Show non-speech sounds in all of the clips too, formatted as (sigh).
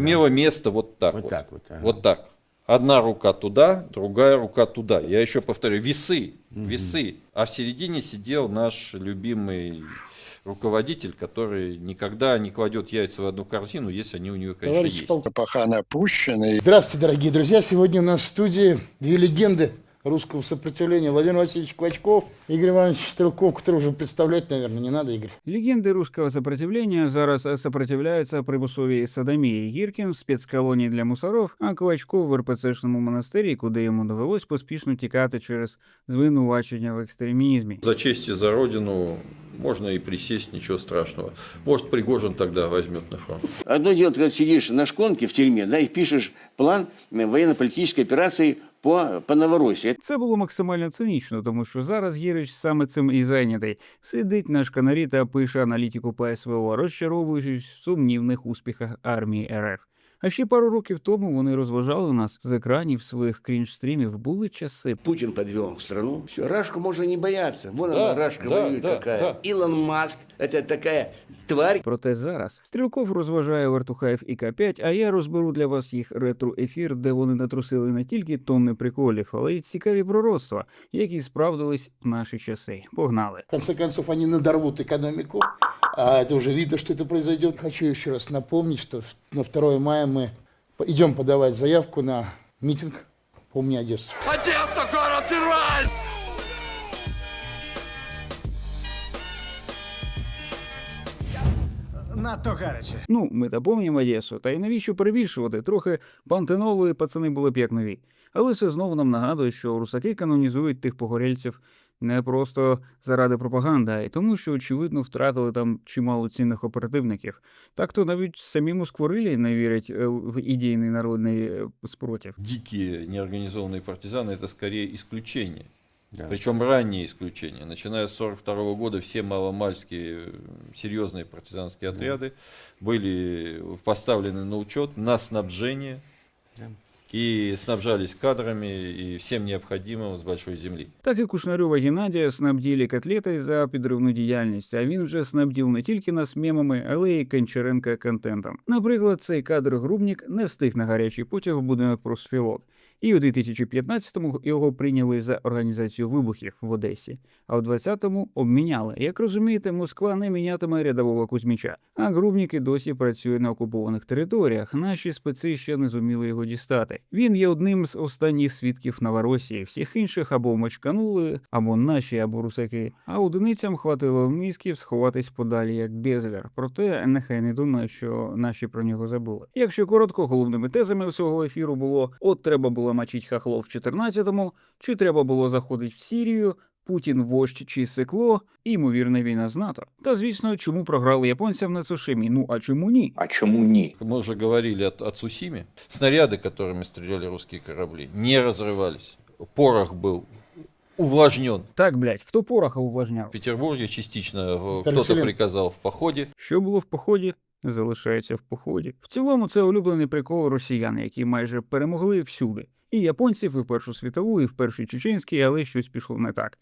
имело место вот так Вот вот. так вот, ага. Вот так. Одна рука туда, другая рука туда. Я еще повторю, весы, весы. А в середине сидел наш любимый руководитель, который никогда не кладет яйца в одну корзину, если они у него, конечно, Товарищ есть. Пока напущенный. Здравствуйте, дорогие друзья. Сегодня у нас в студии две легенды русского сопротивления. Владимир Васильевич Клочков, Игорь Иванович Стрелков, который уже представлять, наверное, не надо, Игорь. Легенди руського сопротивлення зараз сопротивляються примусовій садомії. Гіркін в спецколонії для мусоров, а Ковачков в РПЦшному монастирі, куди йому довелось поспішно тікати через звинувачення в екстремізмі. За честь и за родину можно и присесть, ничего страшного. Может, Пригожин тогда возьмет на фронт. Одно дело, когда сидишь на шконке в тюрьме, да, и пишешь план э, военно-политической операции по, Новороссии. Це було максимально цинічно, тому що зараз Гірич саме цим і зайнятий. Сидить на шканарі та пише аналітику по СВО, розчаровуючись в сумнівних успіхах армії РФ. А ще пару років тому вони розважали нас з екранів своїх крінж-стрімів. Були часи. Путин подвел страну. Все, Рашку можно не бояться. Вон Да, Рашка да, воюет да, такая. да. Илон Маск, это такая тварь. Проте зараз Стрілков розважає вертухаїв і К5, а я розберу для вас їх ретро-ефір, де вони натрусили не тільки тонни приколів, але й цікаві пророцтва, які справдились в наші часи. Погнали! В конце концов, они надорвут экономику. А это уже видно, что это произойдет. Хочу еще раз напомнить, что на 2 мая мы по- идем подавать заявку на митинг «Помни Одессу». Надто гаряче. Ну, ми та помнімо Одесу, та й навіщо перебільшувати? Трохи пантенолу і пацани були б як нові. Але це знову нам нагадує, що русаки канонізують тих погорільців не просто заради пропаганди, а й тому, що, очевидно, втратили там чимало цінних оперативників. Так то навіть самі москворилі не вірять е, в ідейний народний е, спротив. Дикие неорганизованные партизаны – это скорее исключение. Да. Причем ранние исключения. Начиная с 1942 года все маломальские э, серьезные партизанские отряды были поставлены на учет, на снабжение Да. и снабжались кадрами и всем необходимым з большої землі. Так і Кушнарьова Геннадія снабділі котлети за підривну діяльність, а він вже снабділ не тільки нас мемами, але й Кончаренка контентом. Наприклад, цей кадр Грубнік не встиг на гарячий потяг в будинок профспілок. І у 2015-му його прийняли за організацію вибухів в Одесі, а у 20-му обміняли. Як розумієте, Москва не мінятиме рядового Кузьміча, а Грубнік і досі працює на окупованих територіях. Наші специ ще не зуміли його дістати. Він є одним з останніх свідків Новоросії. Всіх інших або мочканули, або наші, або русаки. А одиницям хватило мізків сховатись подалі як безляр. Проте нехай не думає, що наші про нього забули. Якщо коротко, головними тезами всього ефіру було: от треба було мочить хахло в 14-му, чи треба було заходити в Сірію. Путін вождь чи сикло, і ймовірна війна з НАТО. Та звісно, чому програли японцям на Цушимі? Ну а чому ні? А чому ні? Мы уже говорили о, о Цусиме. Снаряды, которыми стреляли русские корабли, не разрывались. Порох был увлажнен. Так, блядь, хто пороха увлажняв? В Петербурге частично э, Переселен. кто-то приказал в походе. Що було в поході, залишається в поході. В цілому, це улюблений прикол росіян, які майже перемогли всюди. І японців, і в Першу світову, і в першій чеченській, але щось пішло не так.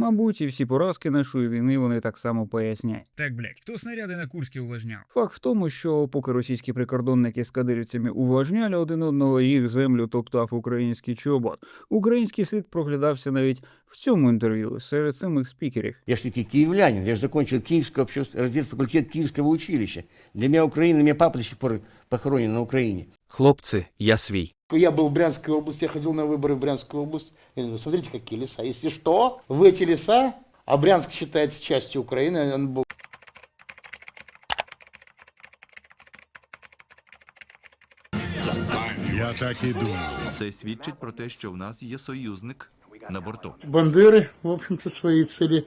Мабуть, і всі поразки нашої війни вони так само поясняють. Так, блядь, хто снаряди на Курській увлажняв? Факт в тому, що поки російські прикордонники з кадирівцями увлажняли один одного, їх землю топтав український чобот. Український слід проглядався навіть в цьому інтерв'ю серед самих спікерів. Я ж таки киевлянин, я же закончил Киевский общество, факультет Киевского училища. Для меня Украина, у меня папа до сих пор похоронен на Украине. Хлопці, я свій. Я был в Брянской области, я ходил на выборы в Брянскую область. Я говорю, смотрите, какие леса. Если что, в эти леса, а Брянск считается частью Украины, он был Я так і думав. Це свідчить про те, що в нас є союзник на борту. Бандеры, в общем-то, своей цели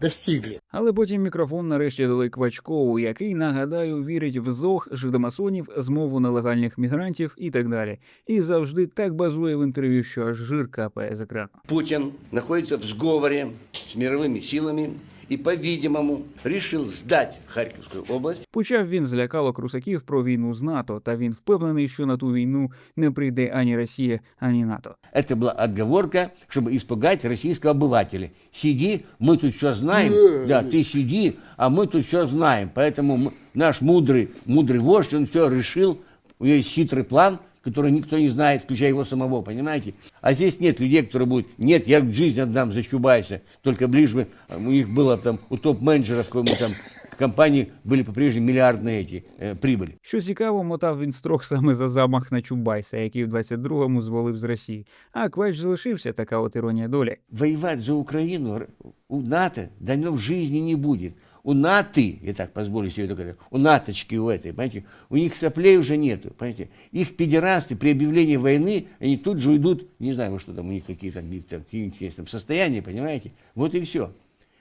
достигли. Але потім мікрофон нарешті дали Квачкову, який, нагадаю, вірить в зох жидомасонів, змову нелегальних мігрантів і так далі. І завжди так базує в інтерв'ю, що аж жир капає з екрану. Путін знаходиться в зговорі з міровими силами и, по-видимому, решил сдать Харьковскую область. Почав він з лякалок русаків про війну з НАТО, та він впевнений, що на ту війну не прийде ані Росія, ані НАТО. Это была отговорка, чтобы испугать российского обывателя. Сиди, мы тут все знаем. Да, ты сиди, а мы тут все знаем. Поэтому мы- наш мудрый, мудрый вождь, он все решил У нее есть хитрый план, который никто не знает, включая его самого, понимаете? А здесь нет людей, которые будут, нет, я жизнь отдам за Чубайса, только ближе бы, а, у них было там, у топ-менеджеров какой-нибудь там компании были по-прежнему миллиардные эти э, прибыли. Що цікаво, мотав він строк саме за замах на Чубайса, який в 22-му звалив з Росії. А Квач залишився така от іронія долі. Воевать за Украину р- у НАТО дано в жизни не будет. У НАТО, я так позволю себе только у наточки у этой, понимаете, у них соплей уже нету, понимаете. Их педерасты при объявлении войны, они тут же уйдут, не знаю, что там у них какие-то там, какие-нибудь есть там состояния, понимаете. Вот и все.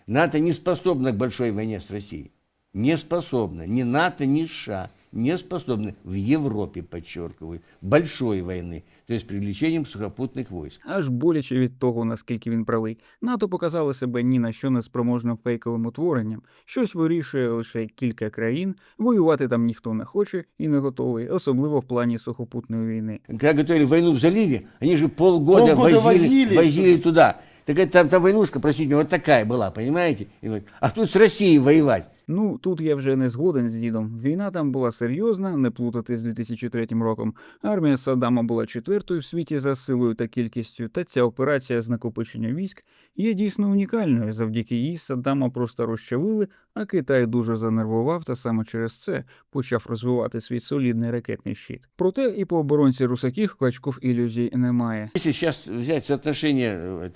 НАТО не способна к большой войне с Россией. Не способна. Ни НАТО, ни США не способны в Европе, подчеркиваю, большой войны, то есть привлечением сухопутных войск. Аж боляче від того, наскільки він правий. НАТО показало себе ні на що не спроможним фейковим утворенням. Щось вирішує лише кілька країн. Воювати там ніхто не хоче і не готовий, особливо в плані сухопутної війни. Когда готовили войну в заливе, они же полгода, Полгода возили, возили. возили туда. Так это там, там войнушка, простите меня, вот такая была, понимаете? И вот, а тут с Россией воевать. Ну тут я вже не згоден з дідом. Війна там була серйозна, не плутати з 2003 роком. Армія Саддама була четвертою в світі за силою та кількістю. Та ця операція з накопичення військ є дійсно унікальною. Завдяки їй Саддама просто розчавили, а Китай дуже занервував та саме через це почав розвивати свій солідний ракетний щит. Проте і по оборонці русаків Квачков ілюзій немає. Если сейчас взять соотношение э,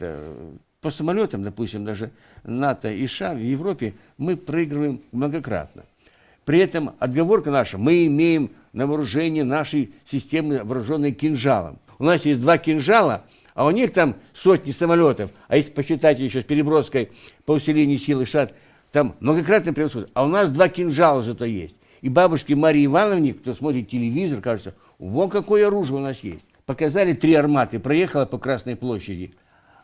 по самолетам, допустим, даже НАТО и США в Европе, мы проигрываем многократно. При этом отговорка наша, мы имеем на вооружении нашей системы, вооруженной кинжалом. У нас есть два кинжала, а у них там сотни самолетов. А если посчитать еще с переброской по усилению силы штат, там многократное превосходство. А у нас два кинжала зато есть. И бабушке Марии Ивановне, кто смотрит телевизор, кажется, вон какое оружие у нас есть. Показали три арматы, проехала по Красной площади.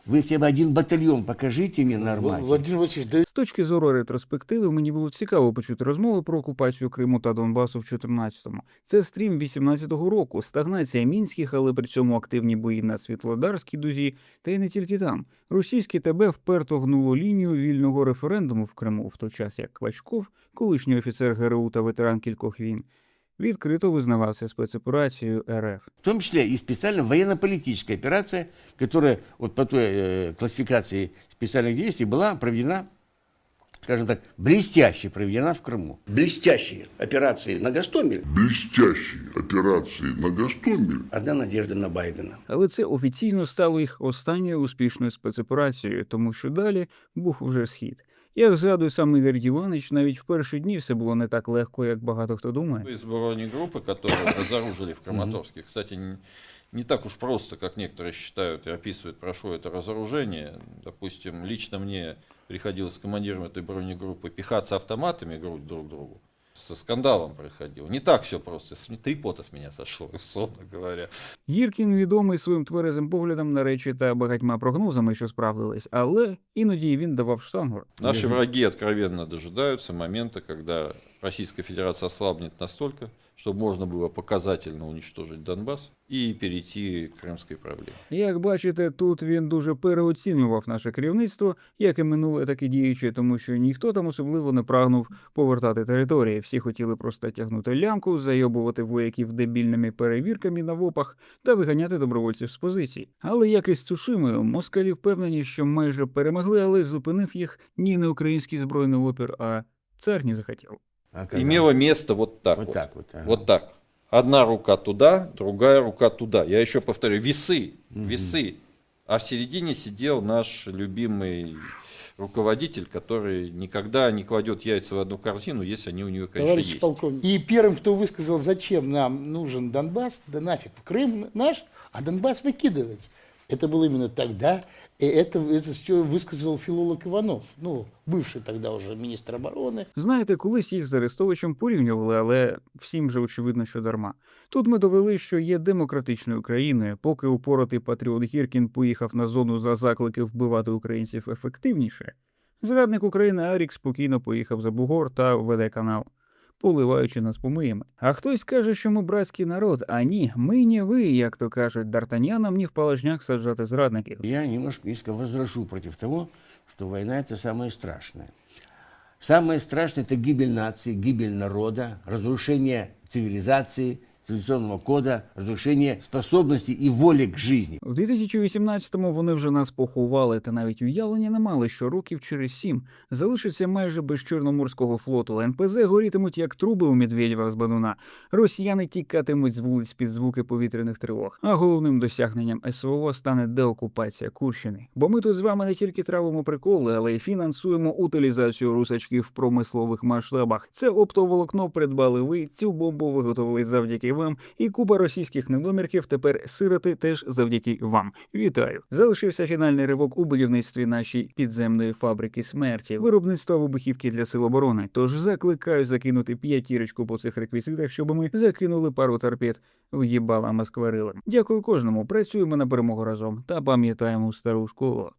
Вы хотя бы один батальон покажите мне на армате. Владимир да З точки зору ретроспективи, мені було цікаво почути розмови про окупацію Криму та Донбасу в 14-му. Це стрім 18-го року, стагнація мінських, але при цьому активні бої на Світлодарській дузі, та й не тільки там. Російське ТБ вперто гнуло лінію вільного референдуму в Криму, в той час як Квачков, колишній офіцер ГРУ та ветеран кількох війн, відкрито визнавався спецоперацією РФ. В том числе и специально военно-политическая операция, которая вот по той э, классификации специальных действий была проведена, скажем так, блестяще проведена в Крыму. Блестящие операции на Гастомель. блестящие операции на Гастомель Одна надежда на Байдена. Але це офіційно стало їх останньою успішною спецоперацією, тому що далі був уже схід. Як згадує сам Ігор Діванич, навіть в перші дні все було не так легко, як багато хто думає. Из бронегруппы, которые разоружили в Краматорске, кстати, не, не так уж просто, как некоторые считают и описывают, прошло это разоружение. Допустим, лично мне приходилось командиром этой бронегруппы пихаться автоматами грудь друг к другу. Со скандалом приходив, Не так все просто. С- Три пота с меня сошло, (laughs) условно говоря. Гіркін відомий своїм тверезим поглядом на речі та багатьма прогнозами, що справдились, але іноді він давав штангу. Наші враги откровенно дожидаються моменту, коли Російська Федерація ослабнет настолько, чтобы можно было показательно уничтожить Донбасс и перейти к крымской проблеме. Як бачите, тут він дуже переоцінював наше керівництво, як і минуле, так і діюче, тому що ніхто там особливо не прагнув повертати території. Всі хотіли просто тягнути лямку, зайобувати вояків дебільними перевірками на вопах та виганяти добровольців з позицій. Але як із Цушимою, москалі впевнені, що майже перемогли, але зупинив їх ні не український збройний опір, а цар не захотів. А когда- Имело место вот так вот вот. так вот. ага. Вот так. Одна рука туда, другая рука туда. Я еще повторю, весы, весы. А в середине сидел наш любимый руководитель, который никогда не кладет яйца в одну корзину, если они у него, конечно, Товарищ есть. полковник. И первым, кто высказал, зачем нам нужен Донбасс, да нафиг, Крым наш, а Донбасс выкидывается. Это было именно тогда, и это, это что высказал филолог Иванов, ну, бывший тогда уже министр обороны. Знаєте, колись їх з Арестовичем порівнювали, але всім же очевидно, що дарма. Тут ми довели, що є демократичною країною, поки упоротий патріот Гіркін поїхав на зону за заклики вбивати українців ефективніше. Зрадник України Арік спокійно поїхав за Бугор та веде канал, поливаючи нас помиями. А хтось каже, що ми братський народ, а ні, ми не ви, як то кажуть, Д'Артаньянам ні в палажняк саджати зрадників. Я немножко низко возражу проти того, що війна це саме страшне. Самое страшное это гибель нации, гибель народа, разрушение цивилизации, традиционного кода, разрушение способности и воли к жизни. У 2018-му вони вже нас поховали, та навіть уявлення не мали, що років через сім залишиться майже без Чорноморського флоту. НПЗ горітимуть як труби у Медведєва з Бадуна. Росіяни тікатимуть з вулиць під звуки повітряних тривог. А головним досягненням СВО стане деокупація Курщини. Бо ми тут з вами не тільки травимо приколи, але й фінансуємо утилізацію русачків в промислових масштабах. Це оптоволокно придбали ви, цю бомбу виготовили завдяки вам, і купа російських недомірків тепер сироти теж завдяки вам. Вітаю! Залишився фінальний ривок у будівництві нашої підземної фабрики смерті, виробництва вибухівки для сил оборони. Тож закликаю закинути п'ятірочку по цих реквізитах, щоб ми закинули пару торпед в їбала Москварилам. Дякую кожному. Працюємо на перемогу разом та пам'ятаємо стару школу.